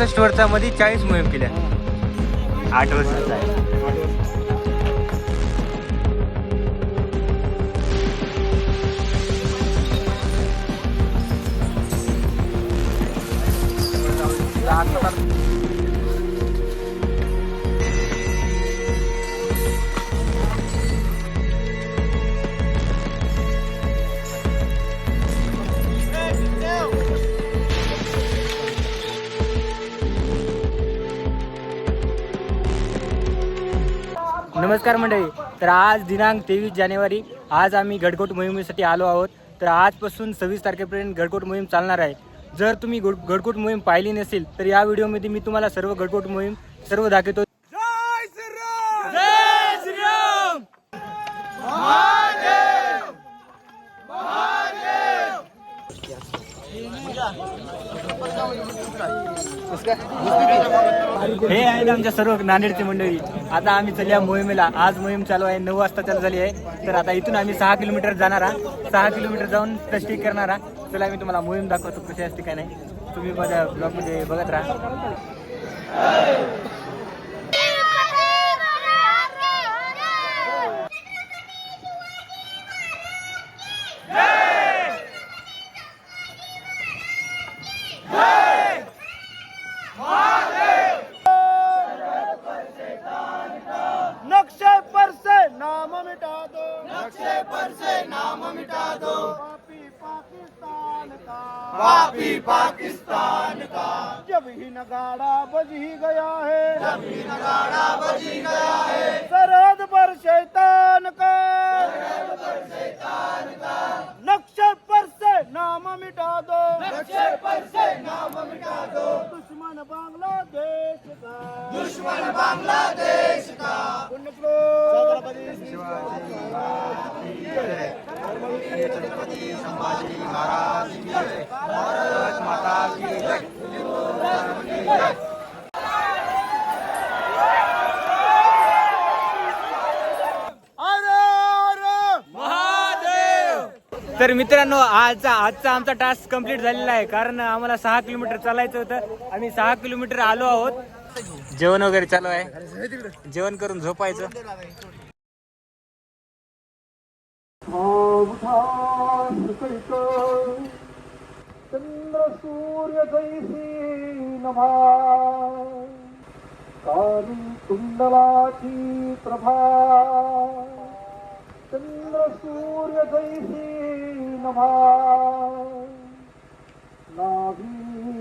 पासष्ट वर्षामध्ये चाळीस मोहीम केल्या. आठ वर्षाचा आहे नमस्कार मंडळी. तर आज दिनांक तेवीस जानेवारी आज आम्ही गडकोट मोहिमेसाठी आलो आहोत. तर आजपासून सव्वीस तारखेपर्यंत गडकोट मोहीम चालणार आहे. जर तुम्ही गड- गडकोट मोहीम पाहिली नसेल तर या व्हिडिओमध्ये मी तुम्हाला सर्व गडकोट मोहीम सर्व दाखवतो. हे आहेत आमच्या सर्व नांदेडची मंडळी. आता आम्ही चालल्या मोहिमेला. आज मोहीम चालू आहे. नऊ वाजता चालू झाली आहे. तर आता इथून आम्ही सहा किलोमीटर जाणार आहात. सहा किलोमीटर जाऊन स्पष्टीक करणार आहात. चला मी तुम्हाला मोहीम दाखवतो कशी असते काय नाही. तुम्ही माझ्या ब्लॉगमध्ये बघत राहा. बांग्लादेश का? तर मित्रांनो आजचा आजचा आमचा टास्क कंप्लीट झालेला आहे. कारण आम्हाला सहा किलोमीटर चालायचं होतं आम्ही सहा किलोमीटर आलो आहोत. जेवण वगैरे चालू आहे. जेवण करून झोपायचं. चंद्र सूर्य जैसी नभा काली कुंडलाची प्रभा. चंद्र सूर्य जैसी नभा नाभी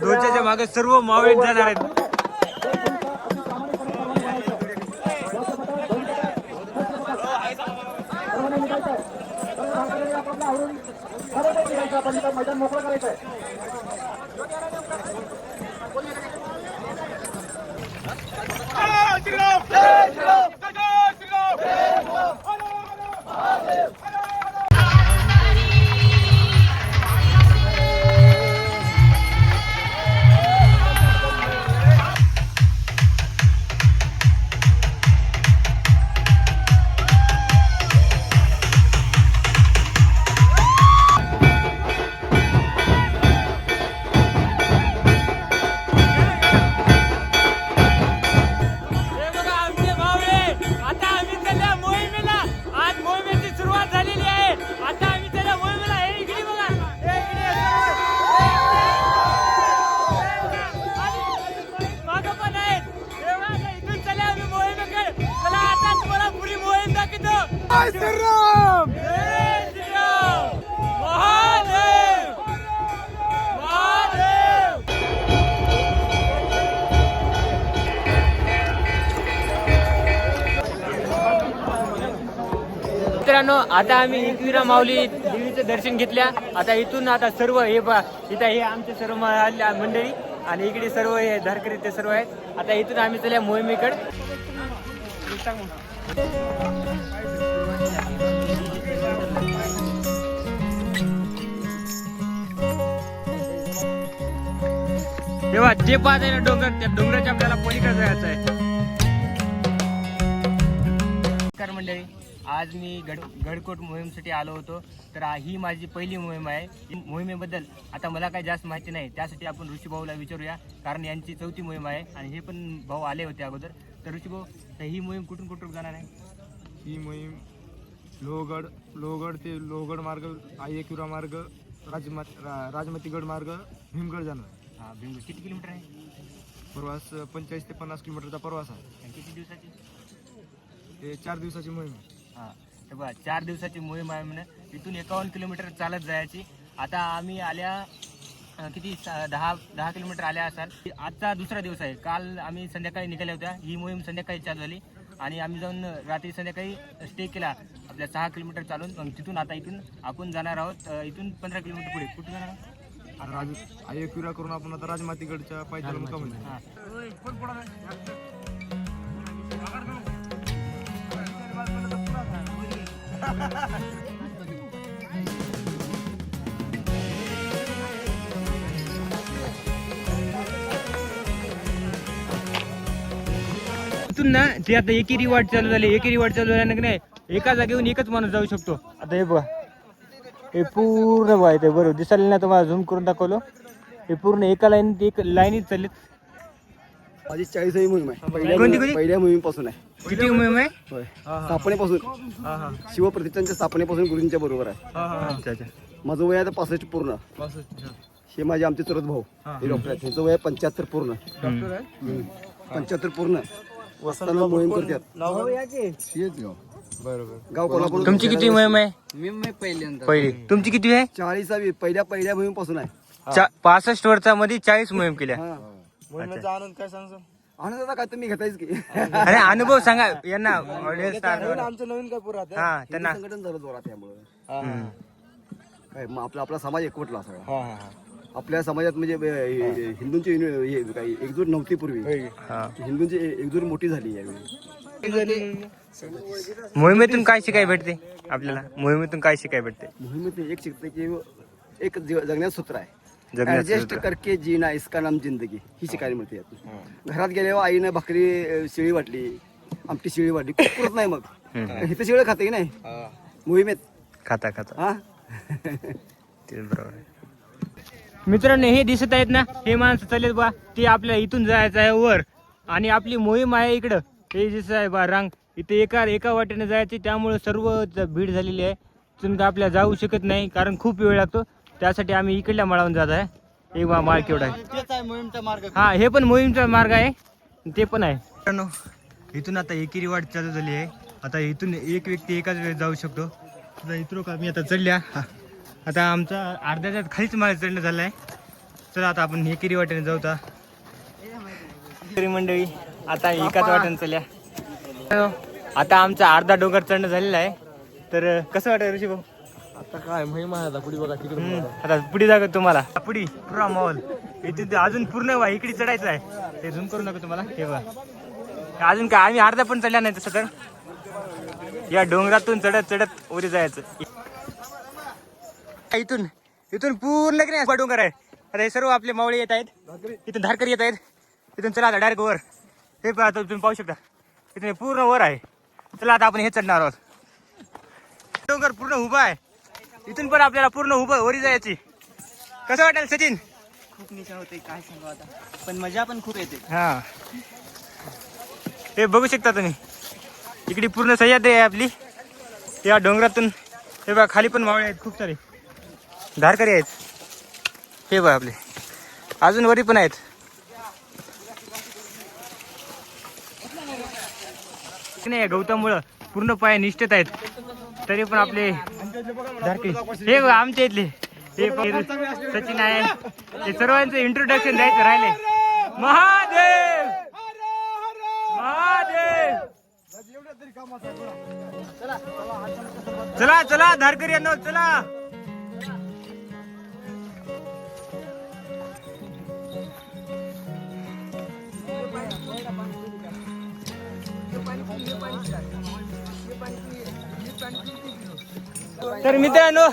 दोनच्या मागे सर्व मावळीत हो, हो, जाणार हो. आहेत. मैदान मोकळं करायचं आहे मित्रांनो आता आम्ही एकविरा माऊली देवीचं दर्शन घेतल्या. आता इथून आता सर्व हे बा इथं हे आमचे सर्व मंडळी आणि इकडे सर्व हे धारकरी ते सर्व आहेत. आता इथून आम्ही चल्या मोहिमेकडे. तेव्हा जे पाहत आहे ना डोंगर त्या डोंगराच्या आपल्याला पलीकडे जायचं आहे. मंडळी. आज मी गड गडकोट मोहीमसाठी आलो होतो. तर ही माझी पहिली मोहीम आहे. मोहिमेबद्दल आता मला काही जास्त माहिती नाही. त्यासाठी आपण ऋषीभाऊला विचारूया. कारण यांची चौथी मोहीम आहे आणि हे पण भाऊ आले होते अगोदर. तर ऋषीभाऊ तर ही मोहीम कुठून कुठून जाणार आहे? ही मोहीम लोहगड लोहगड ते लोहगड मार्ग आयेकुरा मार्ग राजमा राजमतीगड मार्ग भीमगड जाणार. हा भिंगू किती किलोमीटर आहे? प्रवास पंचेचाळीस ते पन्नास किलोमीटरचा प्रवास आहे. किती दिवसाची? ते चार दिवसाची मोहीम आहे. हां. तर बघा चार दिवसाची मोहीम आहे म्हणे. इथून एकावन्न किलोमीटर चालत जायची. आता आम्ही आल्या किती? स- दहा दहा किलोमीटर आल्या असाल. आजचा दुसरा दिवस आहे. काल आम्ही संध्याकाळी निघाल्या होत्या. ही मोहीम संध्याकाळी चालू झाली. आणि आम्ही जाऊन रात्री संध्याकाळी स्टे केला. आपल्या सहा किलोमीटर चालून. मग तिथून आता इथून आपण जाणार आहोत. इथून पंधरा किलोमीटर पुढे. कुठे जाणार आहोत? राज करून आपण आता राजमातीगडच्या पायथ्याला मुक्काम हां. इथून ना ते आता एकेरी वाट चालू झाली एकेरी वाट चालू झाल्यानं की नाही एका जागेहून एकच माणूस जाऊ शकतो. आता हे बघा हे पूर्ण बघा ते बरोबर दिसायला ना तुम्हाला झूम करून दाखवलं. हे पूर्ण एका लाईन एक लाईनीत चाललेत. माझी चाळीसावी मोहीम आहे. पहिल्या मोहीम- मोहीमपासून आहे. किती मोहीम आहे? होय. स्थापनेपासून शिवप्रतिष्ठानच्या स्थापनेपासून गुरुजींच्या बरोबर आहे. अच्छा अच्छा. माझं वय आहे पासष्ट पूर्ण. हे. माझे आमचे चुलत भाऊ. हे डॉक्टर आहेत. त्यांचं वय पंच्याहत्तर पूर्ण. पंच्याहत्तर पूर्ण. वस्ताना मोहीम करतात. बरोबर. गाव कोल्हापूर. तुमची किती मोहीम आहे मी पहिल्यांदा. पहिली. तुमची किती आहे? चाळीसावी. पहिल्या पहिल्या मोहीमपासून आहे. चा- पासष्ट वर्षामध्ये चाळीस मोहीम केल्या. हा. मोहिमेचा आनंद काय सांगतो आनंद आता काय तुम्ही घेतायच की. अरे अनुभव सांगा. यांना. आमचं नवीन काय पुरात हा त्यांना. संघटन झालं जोरात त्यामुळे काय मग आपला आपला समाज एकवटला सगळा. आपल्या समाजात म्हणजे अं, हे- हिंदूंची युनि- हे काही एकजूट नव्हती पूर्वी. हा. हिंदूंची एकजूट मोठी झाली यावेळी. मोहिमेतून काय शिकाय भेटते आपल्याला? मोहिमेतून काय शिकाय भेटते? मोहिमेत एक शिकते की एक जीव- जगण्याचं सूत्र आहे. ऍडजस्ट. करके जीना इसका नाम जिंदगी. ही शिकायला मिळते यातून. घरात गेल्यावर आईनं भाकरी शिळी वाटली आमटी शिळी वाटली खूप पुरत नाही मग. इथं शिळ खाते की नाही? मोहिमेत. खाता खाता. हा? ते बरोबर आहे. मित्रांनो हे दिसत आहेत ना हे माणसं चालेल बा ते आपल्याला इथून जायचं आहे वर. आणि आपली मोहीम आहे इकडं. हे दिसत आहे बा रांग. इथे एका एका वाटेने जायचे त्यामुळे सर्व भीड झालेली आहे. तिथून काय आपल्याला जाऊ शकत नाही कारण खूप वेळ लागतो. त्यासाठी आम्ही इकडल्या माळावून जात आहे. हे बा माळ केवढा आहे. हा हे पण मोहीमचा मार्ग आहे. ते पण आहे. इथून आता एकेरी वाट चालू झाली आहे. आता इथून एक व्यक्ती एकाच वेळेस जाऊ शकतो. आता इथून का मी आता चढल्या. हा. आता आमचा अर्ध्याच्या खालीच माळ चढणं झालं आहे चला आता आपण एकेरी वाटेने जाऊ आता. तरी मंडळी आता एकाच वाटेने चल्या आता आमचा अर्धा डोंगर चढणं झालेला आहे. तर कसं वाटतं ऋषी भाऊ आता काय मोहीम आहे पुढे बघा तिकडे आता पुढे जागा तुम्हाला. पुढे पुरा मॉल इथे अजून पूर्ण वा इकडे चढायचं आहे. ते झूम करू नका तुम्हाला. हे बघा. अजून काय आम्ही अर्धा पण चढल्या नाही तसं तर या डोंगरातून चढत चढत वरी जायचं. इथून इथून पूर्ण की नाही डोंगर आहे. आता हे सर्व आपले मावळे येत आहेत. इथून धारकर येत आहेत. इथून चला आता डायरेक्ट वर. हे पहा आता तुम्ही पाहू शकता. इथून पूर्ण वर आहे. चला आता आपण हे चढणार आहोत. डोंगर पूर्ण उभा आहे. इथून पण आपल्याला पूर्ण उभं वरी जायची. कसं वाटेल सचिन? खूप निशा होते काय सांगू आता. पण मजा पण खूप येते. हा. हे बघू शकता तुम्ही. इकडे पूर्ण सह्याद्री आहे आपली. या डोंगरातून हे बघा खाली पण मावळे आहेत खूप सारे. धारकरी आहेत. हे बघा आपले. अजून वरी पण आहेत. नाही गौतममुळं पूर्ण पाय निष्ठत आहेत. तरी पण आपले हे आमच्या इथले. हे सचिन आहे हे सर्वांचं इंट्रोडक्शन द्यायचं राहिले. महादेव! महादेव! चला चला धारकरी यांना चला. तर मित्रांनो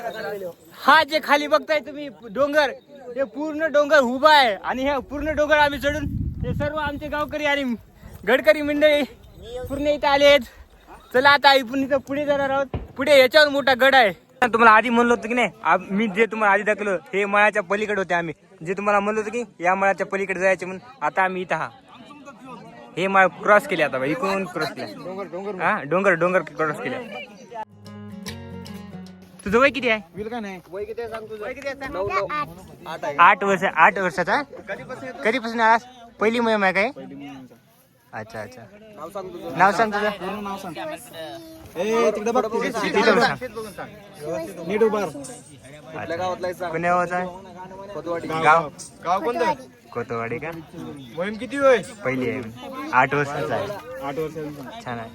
हा जे खाली बघताय तुम्ही डोंगर हे पूर्ण डोंगर उभा आहे आणि हे पूर्ण डोंगर आम्ही चढून हे सर्व आमचे गावकरी आणि गडकरी मंडळी पूर्ण इथं आले आहेत. चला आता इथून इथं पुढे जाणार आहोत. पुढे याच्यावर मोठा गड आहे. तुम्हाला आधी म्हणलं होतं की नाही मी जे तुम्हाला आधी दाखलो हे मळाच्या पलीकडे होते आम्ही. जे तुम्हाला म्हणलं होतं की या मळाच्या पलीकडे जायचे म्हणून आता आम्ही इथं हा. हे माळ क्रॉस केले आता बा, इकडून क्रॉस केल्या डोंगर डोंगर हा डोंगर डोंगर क्रॉस केल्या तुझं वय किती आहे? विल का नाही? वय किती सांग तुझं? आठ. वर्ष आठ वर्षाचा? कधीपासून आलास? पहिली मोहीम आहे काय? अच्छा अच्छा. नाव सांग तुझं. नाव सांग तुझं. पूर्ण नाव सांग. ए तिकडे बघ तिथं सांग. नीट उभार आपल्या गावातला एक सांग? कोण्या गावाचा आहे? कोतवाडी. गाव? गाव. कोणतं? कोतवाडी का? मोहीम किती होय? पहिली आहे. आठ वर्षाचा आहे. आठ वर्षांचा. छान आहे.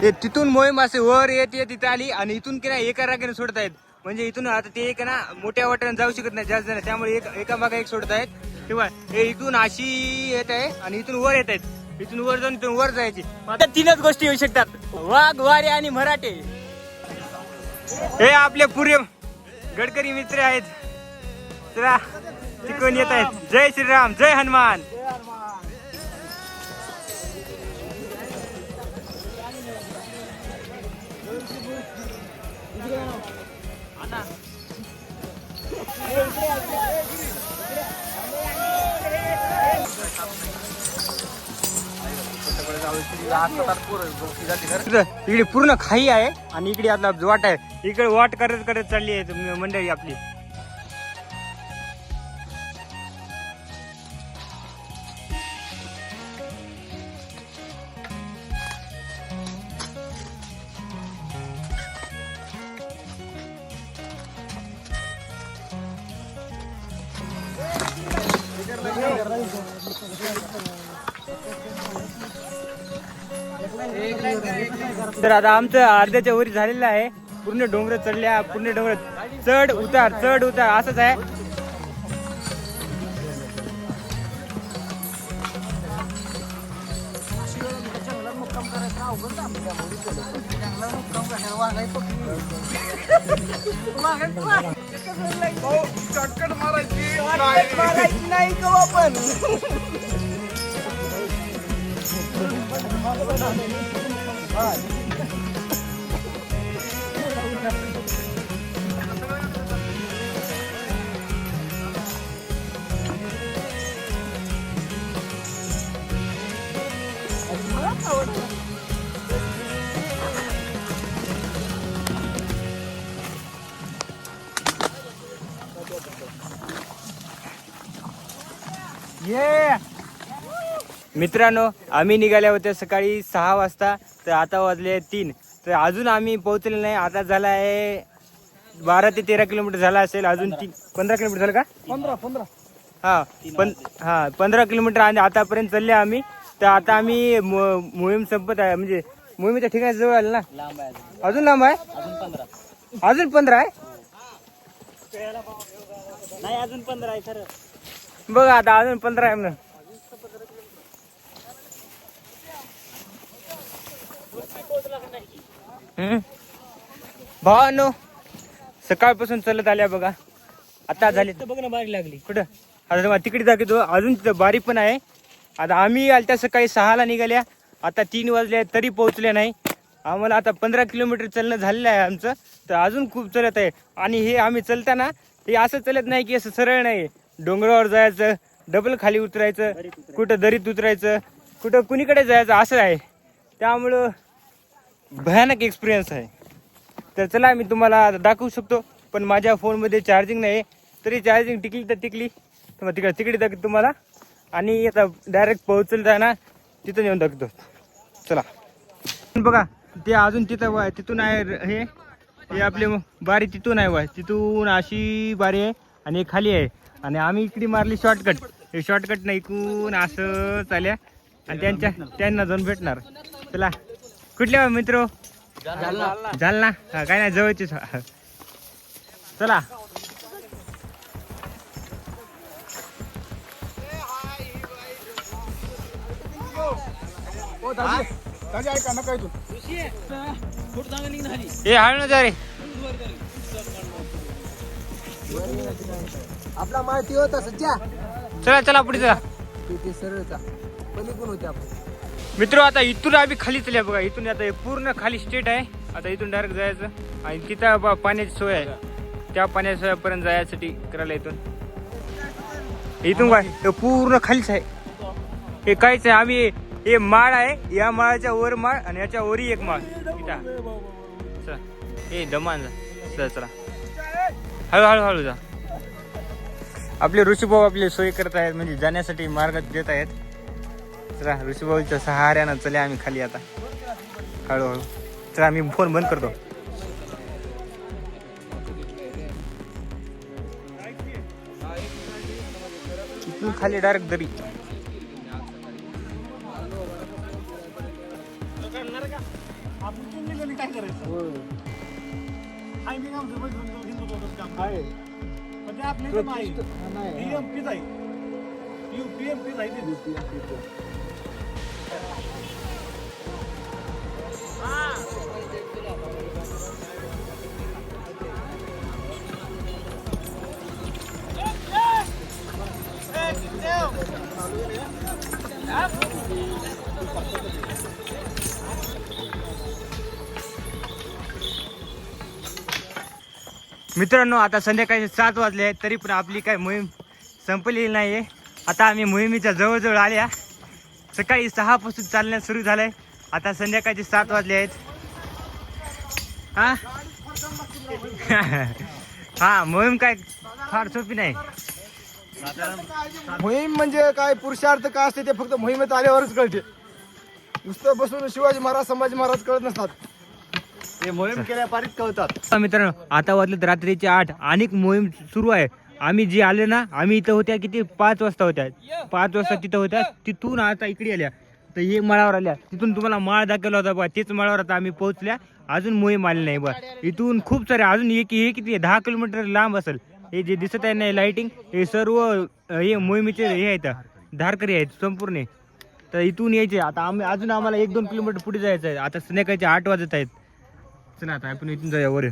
ते तिथून मोहीम असे वर येत येत इथं आली आणि इथून की नाही एका रागेने सोडत आहेत म्हणजे इथून आता ते एक ना मोठ्या वाट्याने जाऊ शकत नाही जास्त जण. त्यामुळे एक एका मागे एक सोडत आहेत किंवा हे इथून अशी येत आहे आणि इथून वर येत आहेत. इथून वर जाऊन इथून वर जायची. आता तीनच गोष्टी येऊ शकतात. वाघ वारे आणि मराठे. हे आपले पुरे गडकरी मित्र आहेत. चला तिकडून येत आहेत. जय श्रीराम जय हनुमान. इकडे पूर्ण खाई आहे आणि इकडे आपला वाट आहे. इकडे वाट करत करत चालली आहे मंडळी आपली. आता आमचं अर्ध्याच्या वरी झालेलं आहे. पूर्ण डोंगर चढल्या पूर्ण डोंगर चढ उतार चढ उतार असंच आहे. मारायची नाही का आपण ये. मित्रांनो आम्ही निघाल्या होत्या सकाळी सहा वाजता तर आता वाजले तीन. तर अजून आम्ही पोहोचले नाही. आता झाला आहे बारा ते तेरा किलोमीटर झाला असेल. अजून तीन पंधरा किलोमीटर झालं का? पंधरा पंधरा. हा पण हा पंधरा किलोमीटर आणि आतापर्यंत चालले आम्ही. तर आता आम्ही मो- मोहीम संपत आहे. म्हणजे मोहिमेच्या ठिकाणी जवळ आलं ना? अजून लांब आहे? अजून पंधरा आहे? नाही अजून पंधरा आहे खरं. बघा आता अजून पंधरा आहे म्हणून. हम्म. भावानो सकाळपासून चालत आल्या बघा. आता झाले बघ ना बारी लागली. कुठं? आता तुम्हाला तिकडे दाखवतो. अजून तिथं बारी पण आहे. आता आम्ही आलत्या सकाळी सहाला निघाल्या. आता तीन वाजले तरी पोहोचले नाही. आम्हाला आता पंधरा किलोमीटर चालणं झालेलं आहे आमचं. तर अजून खूप चालत आहे. आणि हे आम्ही चलताना हे असं चालत नाही की असं सरळ नाही. डोंगरावर जायचं डबल खाली उतरायचं कुठं दरीत उतरायचं कुठं कुणीकडे जायचं असं आहे. त्यामुळं भयानक एक्सपिरियन्स आहे. तर चला मी तुम्हाला दाखवू शकतो. पण माझ्या फोनमध्ये चार्जिंग नाही. तरी चार्जिंग टिकली तर टिकली. तर मग तिकडे तिकडे तुम्हाला. आणि आता डायरेक्ट पोहोचल जाणार तिथून येऊन दाखवतो चला. बघा ते अजून तिथं वा- तिथून आहे हे हे आपले बारी तिथून आहे वा तिथून अशी बारी आहे आणि खाली आहे. आणि आम्ही इकडे मारली शॉर्टकट हे शॉर्टकट नाही इकून असं चालल्या. आणि त्यांच्या त्यांना जाऊन भेटणार. चला. कुठल्या मित्र? जालना. हा काय नाही जवळचीच. हा. चला. दाजी. ऐका नका इथून. ए हळ ना जा रे आपला माहिती होता सज्जा चला चला पुढे चला. तिथे सरळचा पलीकडून होते आपण. मित्र आता इथून आम्ही खाली चल्या बघा. इथून आता हे पूर्ण खाली स्टेट आहे. आता इथून डायरेक्ट जायचं. आणि तिथं बा- पाण्याची सोय आहे. त्या पाण्याच्या सोयापर्यंत जायसाठी करायला इथून. इथून काय? हे पूर्ण खालीच आहे. हे काहीच आहे. आम्ही हे माळ आहे या माळाच्या वर माळ आणि याच्या वरी एक माळ. चला हे दमान जा. चला चला. हळू हळू हळू जा. आपले ऋषीभाऊ आपली सोय करत आहेत म्हणजे जाण्यासाठी मार्ग देत आहेत. चला ऋषीभाऊच्या सहाऱ्यानं चले आम्ही खाली आता. हळूहळू. चला मी फोन बंद करतो. खाली डायरेक्ट दरी. काढणार का? आपण कोण निघाली काय करायचं? हाय. मी आमचं बजरंग हिंदुत्वाचं काम. आहे पण ते आपल्या इथं नाही. ही एम पीच आहे. यू पी एम पीच आहे ते. Yeah. मित्रांनो आता संध्याकाळी सात वाजले आहेत तरी पण आपली काय मोहीम संपलेली नाही आहे आता आम्ही मोहिमेच्या जवळजवळ आल्या. सकाळी सहापासून चालण्यास सुरू झालंय. आता संध्याकाळचे सात वाजले आहेत. हा? हा मोहीम काय फार सोपी नाही. मोहीम म्हणजे काय? पुरुषार्थ काय असते ते फक्त मोहिमेत आल्यावरच कळते. नुसतं बसून शिवाजी महाराज संभाजी महाराज कळत नसतात. हे मोहीम केल्या पारित कवतात मित्रांनो आता वाजलेत रात्रीचे आठ. आणि मोहीम सुरू आहे. आम्ही जे आले ना आम्ही इथं होत्या किती? पाच वाजता होत्या. पाच वाजता तिथं होत्या. तिथून आता इकडे आल्या. तर हे माळावर आल्या. तिथून तुम्हाला माळ दाखवला होता बा. तेच माळावर आता आम्ही पोहोचल्या. अजून मोहीम आली नाही बा. इथून खूप सारे अजून एक हे किती? आहे? दहा किलोमीटर लांब असेल. हे जे दिसत आहे ना लाईटिंग हे सर्व हे मोहिमेचे हे आहेत. धारकरी आहेत संपूर्ण. तर इथून यायचे. आता आम्ही अजून आम्हाला एक दोन किलोमीटर पुढे जायचं आहे. आता संध्याकाळचे आठ वाजत आहेत. चला आता आपण इथून जाऊया वर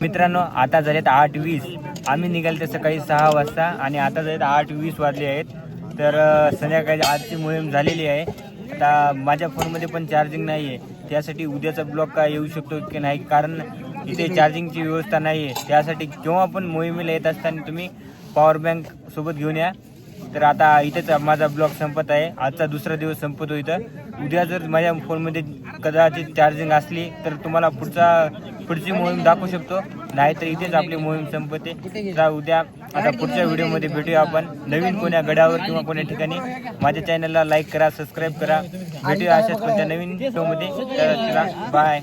मित्रांनो आता झालेत आठ वीस. आम्ही निघाले ते सकाळी सहा वाजता आणि आता झालेत आठ वीस वाजले आहेत. तर संध्याकाळी आजची मोहीम झालेली आहे. आता माझ्या फोनमध्ये पण चार्जिंग नाही आहे. त्यासाठी उद्याचा ब्लॉक काय येऊ शकतो की नाही कारण इथे चार्जिंगची व्यवस्था नाही आहे. त्यासाठी केव्हा पण मोहिमेला येत असताना तुम्ही पॉवर बँक सोबत घेऊन या. तर आता इथेच माझा ब्लॉग संपत आहे. आजचा दुसरा दिवस संपतो इथं. उद्या जर माझ्या फोनमध्ये कदाचित चार्जिंग असली तर तुम्हाला पुढचा पुढची मोहीम दाखवू शकतो. नाहीतर इथेच आपली मोहीम संपते. तर उद्या आता पुढच्या व्हिडिओमध्ये भेटूया आपण. नवीन कोण्या गडावर किंवा कोण्या ठिकाणी माझ्या चॅनलला लाईक करा सबस्क्राईब करा. भेटूया अशाच कोणत्या नवीन शोमध्ये तर बाय